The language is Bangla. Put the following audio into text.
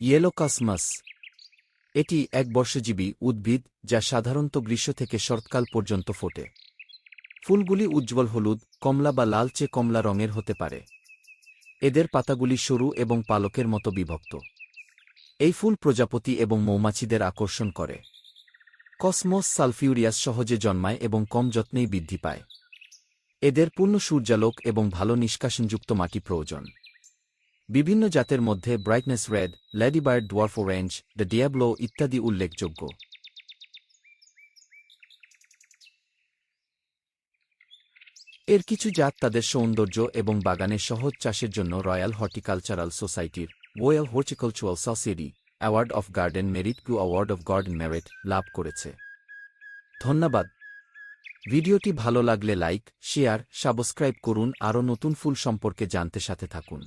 ইয়েলোকাসমাস এটি এক বর্ষজীবী উদ্ভিদ যা সাধারণত গ্রীষ্ম থেকে শরৎকাল পর্যন্ত ফোটে। ফুলগুলি উজ্জ্বল হলুদ, কমলা বা লালচে কমলা রঙের হতে পারে। এদের পাতাগুলি সরু এবং পালকের মতো বিভক্ত। এই ফুল প্রজাপতি এবং মৌমাছিদের আকর্ষণ করে। কসমোস সালফিউরিয়াস সহজে জন্মায় এবং কম যত্নেই বৃদ্ধি পায়। এদের পূর্ণ সূর্যালোক এবং ভালো নিষ্কাশনযুক্ত মাটি প্রয়োজন। বিভিন্ন জাতের মধ্যে brightness red ladybird dwarf orange the Diablo ইত্যাদি উল্লেখযোগ্য। এর কিছু জাত তাদের সৌন্দর্য এবং বাগানের সহজ চাষের জন্য রয়্যাল হর্টিকালচারাল সোসাইটির Royal Horticultural Society Award of Garden Merit two Award of Garden Merit লাভ করেছে। ধন্যবাদ। ভিডিওটি ভালো লাগলে লাইক, শেয়ার, সাবস্ক্রাইব করুন, আরও নতুন ফুল সম্পর্কে জানতে সাথে থাকুন।